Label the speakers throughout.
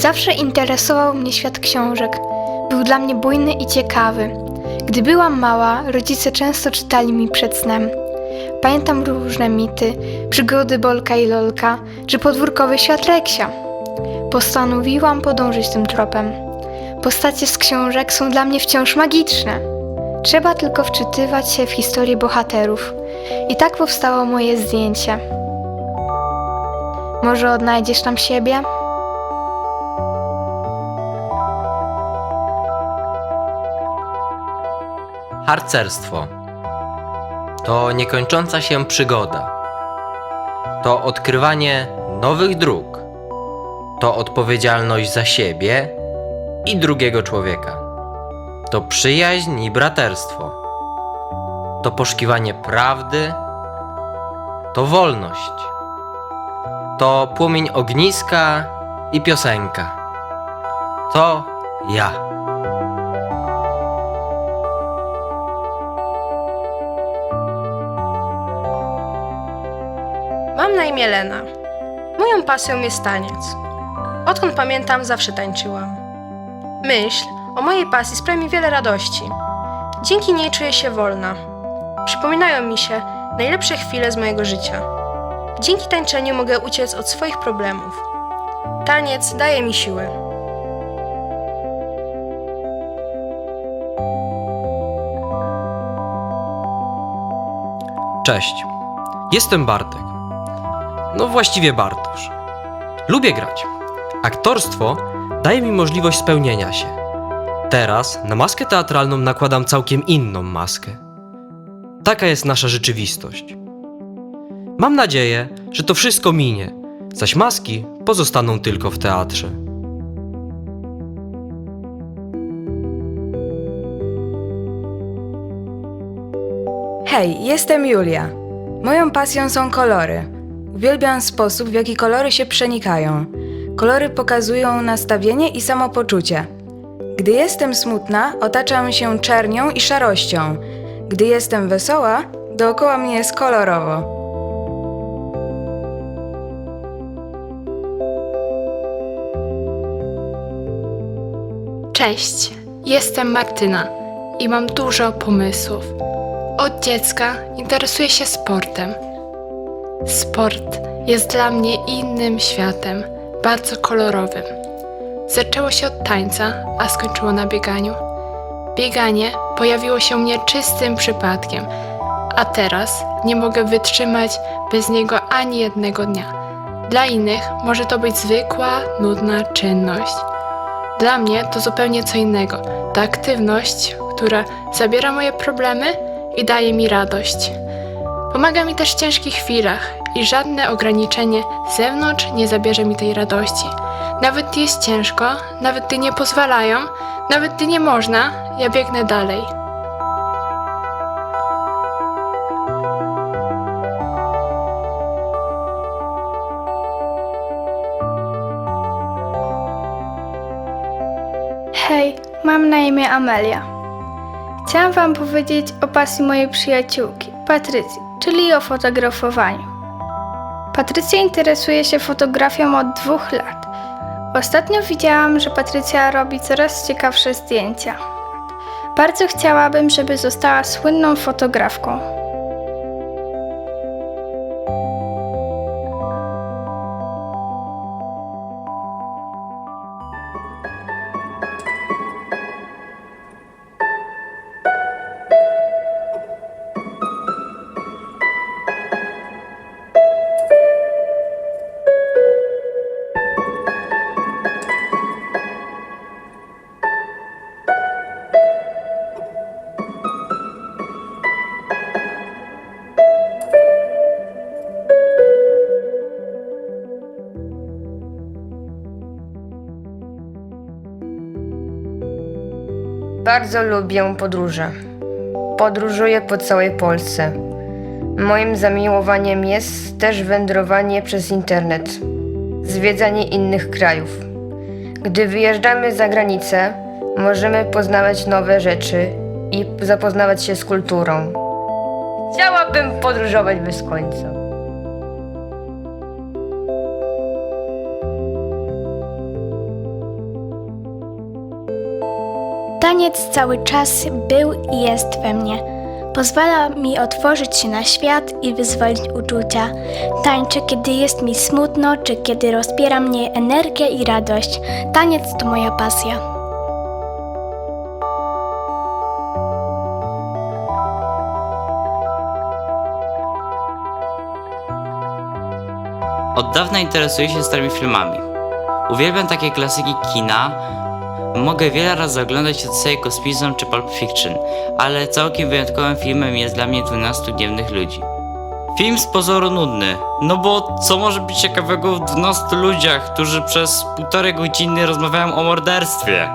Speaker 1: Zawsze interesował mnie świat książek. Był dla mnie bujny i ciekawy. Gdy byłam mała, rodzice często czytali mi przed snem. Pamiętam różne mity, przygody Bolka i Lolka, czy podwórkowy świat Reksia. Postanowiłam podążyć tym tropem. Postacie z książek są dla mnie wciąż magiczne. Trzeba tylko wczytywać się w historię bohaterów. I tak powstało moje zdjęcie. Może odnajdziesz tam siebie?
Speaker 2: Harcerstwo to niekończąca się przygoda. To odkrywanie nowych dróg. To odpowiedzialność za siebie i drugiego człowieka. To przyjaźń i braterstwo. To poszukiwanie prawdy. To wolność. To płomień ogniska i piosenka. To ja.
Speaker 3: Imię Lena. Moją pasją jest taniec. Odkąd pamiętam, zawsze tańczyłam. Myśl o mojej pasji sprawia mi wiele radości. Dzięki niej czuję się wolna. Przypominają mi się najlepsze chwile z mojego życia. Dzięki tańczeniu mogę uciec od swoich problemów. Taniec daje mi siłę.
Speaker 4: Cześć, jestem Bartek. No właściwie Bartosz. Lubię grać. Aktorstwo daje mi możliwość spełnienia się. Teraz na maskę teatralną nakładam całkiem inną maskę. Taka jest nasza rzeczywistość. Mam nadzieję, że to wszystko minie, zaś maski pozostaną tylko w teatrze.
Speaker 5: Hej, jestem Julia. Moją pasją są kolory. Uwielbiam sposób, w jaki kolory się przenikają. Kolory pokazują nastawienie i samopoczucie. Gdy jestem smutna, otaczam się czernią i szarością. Gdy jestem wesoła, dookoła mnie jest kolorowo.
Speaker 6: Cześć, jestem Martyna i mam dużo pomysłów. Od dziecka interesuję się sportem. Sport jest dla mnie innym światem, bardzo kolorowym. Zaczęło się od tańca, a skończyło na bieganiu. Bieganie pojawiło się mnie czystym przypadkiem, a teraz nie mogę wytrzymać bez niego ani jednego dnia. Dla innych może to być zwykła, nudna czynność. Dla mnie to zupełnie co innego. To aktywność, która zabiera moje problemy i daje mi radość. Pomaga mi też w ciężkich chwilach i żadne ograniczenie z zewnątrz nie zabierze mi tej radości. Nawet gdy jest ciężko, nawet gdy nie pozwalają, nawet gdy nie można, ja biegnę dalej.
Speaker 1: Hej, mam na imię Amelia. Chciałam Wam powiedzieć o pasji mojej przyjaciółki, Patrycji, czyli o fotografowaniu. Patrycja interesuje się fotografią od dwóch lat. Ostatnio widziałam, że Patrycja robi coraz ciekawsze zdjęcia. Bardzo chciałabym, żeby została słynną fotografką.
Speaker 7: Bardzo lubię podróże. Podróżuję po całej Polsce. Moim zamiłowaniem jest też wędrowanie przez internet, zwiedzanie innych krajów. Gdy wyjeżdżamy za granicę, możemy poznawać nowe rzeczy i zapoznawać się z kulturą. Chciałabym podróżować bez końca.
Speaker 8: Taniec cały czas był i jest we mnie. Pozwala mi otworzyć się na świat i wyzwolić uczucia. Tańczę, kiedy jest mi smutno, czy kiedy rozpiera mnie energia i radość. Taniec to moja pasja.
Speaker 9: Od dawna interesuję się starymi filmami. Uwielbiam takie klasyki kina. Mogę wiele razy oglądać Odyseję Kosmizm czy Pulp Fiction, ale całkiem wyjątkowym filmem jest dla mnie 12 Gniewnych Ludzi. Film z pozoru nudny, no bo co może być ciekawego w 12 ludziach, którzy przez półtorej godziny rozmawiają o morderstwie?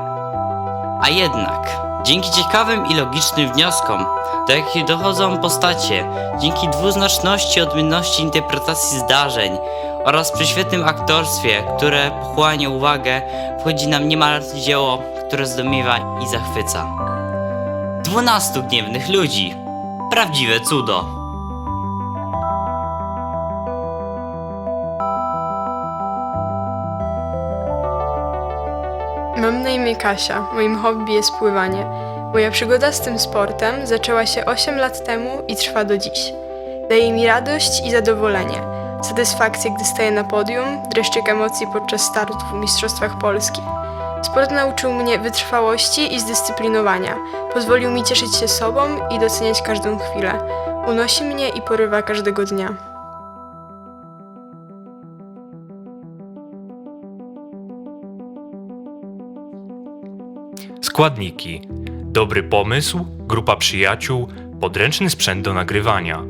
Speaker 9: A jednak, dzięki ciekawym i logicznym wnioskom, do jakich dochodzą postacie, dzięki dwuznaczności, odmienności interpretacji zdarzeń oraz przy świetnym aktorstwie, które pochłania uwagę, wchodzi nam niemal dzieło, które zdumiewa i zachwyca. 12 gniewnych ludzi. Prawdziwe cudo.
Speaker 10: Mam na imię Kasia. Moim hobby jest pływanie. Moja przygoda z tym sportem zaczęła się 8 lat temu i trwa do dziś. Daje mi radość i zadowolenie. Satysfakcję, gdy staję na podium, dreszczyk emocji podczas startów w Mistrzostwach Polski. Sport nauczył mnie wytrwałości i zdyscyplinowania. Pozwolił mi cieszyć się sobą i doceniać każdą chwilę. Unosi mnie i porywa każdego dnia.
Speaker 11: Składniki: dobry pomysł, grupa przyjaciół, podręczny sprzęt do nagrywania.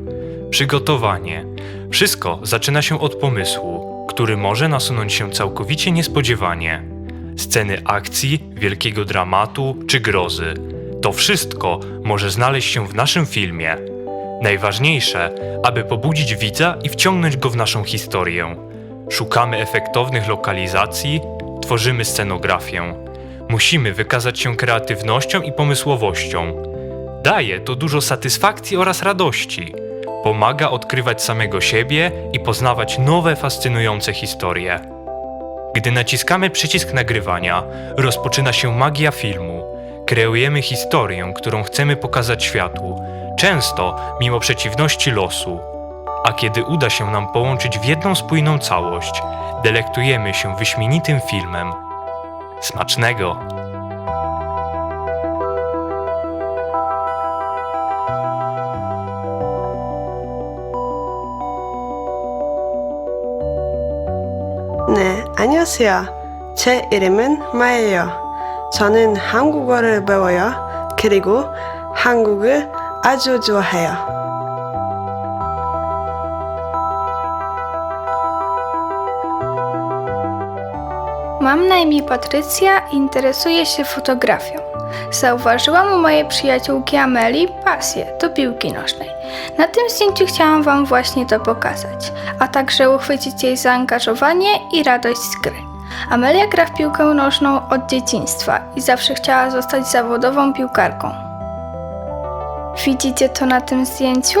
Speaker 11: Przygotowanie. Wszystko zaczyna się od pomysłu, który może nasunąć się całkowicie niespodziewanie. Sceny akcji, wielkiego dramatu czy grozy. To wszystko może znaleźć się w naszym filmie. Najważniejsze, aby pobudzić widza i wciągnąć go w naszą historię. Szukamy efektownych lokalizacji, tworzymy scenografię. Musimy wykazać się kreatywnością i pomysłowością. Daje to dużo satysfakcji oraz radości. Pomaga odkrywać samego siebie i poznawać nowe, fascynujące historie. Gdy naciskamy przycisk nagrywania, rozpoczyna się magia filmu. Kreujemy historię, którą chcemy pokazać światu, często mimo przeciwności losu. A kiedy uda się nam połączyć w jedną spójną całość, delektujemy się wyśmienitym filmem. Smacznego!
Speaker 12: 네, 안녕하세요. 제 이름은 마예요. 저는 한국어를 배워요. 그리고 한국을 아주 좋아해요.
Speaker 1: Mam na imię Patrycja i interesuję się fotografią. Zauważyłam u mojej przyjaciółki Ameli pasję do piłki nożnej. Na tym zdjęciu chciałam Wam właśnie to pokazać, a także uchwycić jej zaangażowanie i radość z gry. Amelia gra w piłkę nożną od dzieciństwa i zawsze chciała zostać zawodową piłkarką. Widzicie to na tym zdjęciu?